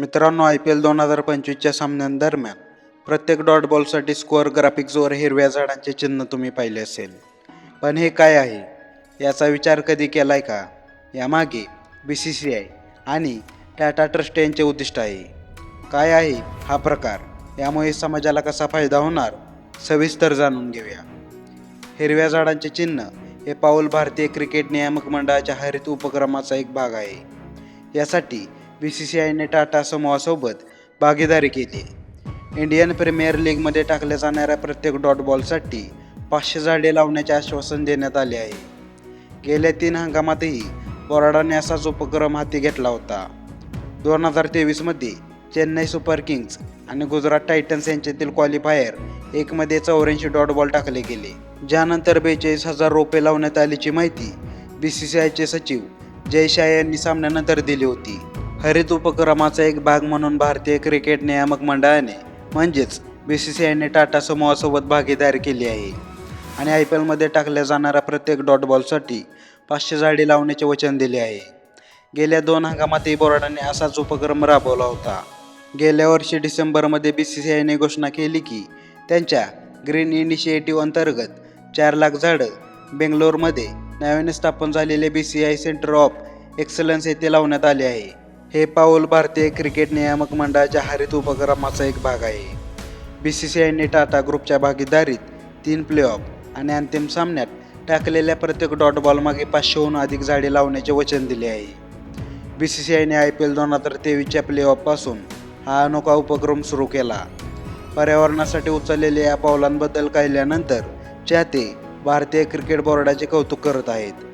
मित्रांनो I P L दोन हजार पंचवीसच्या सामन्यांदरम्यान प्रत्येक डॉट बॉलसाठी स्कोअर ग्राफिक्सवर हिरव्या झाडांचे चिन्ह तुम्ही पाहिले असेल. पण हे काय आहे? याचा विचार कधी केला आहे का? यामागे बी सी सी आय आणि टाटा ट्रस्ट यांचे उद्दिष्ट आहे. काय आहे हा प्रकार? यामुळे समाजाला कसा फायदा होणार? सविस्तर जाणून घेऊया. हिरव्या झाडांचे चिन्ह हे पाऊल भारतीय क्रिकेट नियामक मंडळाच्या हरित उपक्रमाचा एक भाग आहे. यासाठी बी सी सी आयने टाटा समूहासोबत भागीदारी केली. इंडियन प्रीमियर लीगमध्ये टाकल्या जाणाऱ्या प्रत्येक डॉट बॉलसाठी पाचशे झाडे लावण्याचे आश्वासन देण्यात आले आहे. गेल्या तीन हंगामातही बोराडाने असाच उपक्रम हाती घेतला होता. दोन हजार तेवीसमध्ये चेन्नई सुपर किंग्ज आणि गुजरात टायटन्स यांच्यातील क्वालिफायर एकमध्ये चौऱ्याऐंशी डॉट बॉल टाकले गेले. ज्यानंतर बेचाळीस हजार रोपे लावण्यात आल्याची माहिती बी सी सी आयचे सचिव जय शाह यांनी सामन्यानंतर दिली होती. हरित उपक्रमाचा एक भाग म्हणून भारतीय क्रिकेट नियामक मंडळाने म्हणजेच बी सी सी आयने टाटा समूहासोबत भागीदारी केली आहे. आणि आय पी एलमध्ये टाकल्या जाणाऱ्या प्रत्येक डॉट बॉलसाठी पाचशे झाडे लावण्याचे वचन दिले आहे. गेल्या दोन हंगामातही बोर्डाने असाच उपक्रम राबवला होता. गेल्या वर्षी डिसेंबरमध्ये बी सी सी आयने घोषणा केली की त्यांच्या ग्रीन इनिशिएटिव्ह अंतर्गत चार लाख झाडं बेंगलोरमध्ये नव्याने स्थापन झालेले B C I centre of excellence येथे लावण्यात आले आहे. हे पाऊल भारतीय क्रिकेट नियामक मंडळाच्या हरित उपक्रमाचा एक भाग आहे. बी सी सी आयने टाटा ग्रुपच्या भागीदारीत तीन प्लेऑफ आणि अंतिम सामन्यात टाकलेल्या प्रत्येक डॉट बॉलमागे पाचशेहून अधिक झाडे लावण्याचे वचन दिले आहे. बी सी सी आयने आय पी एल दोन हजार तेवीसच्या प्लेऑफपासून हा अनोखा उपक्रम सुरू केला. पर्यावरणासाठी उचललेल्या या पावलांबद्दल कळल्यानंतर चाहते भारतीय क्रिकेट बोर्डाचे कौतुक करत आहेत.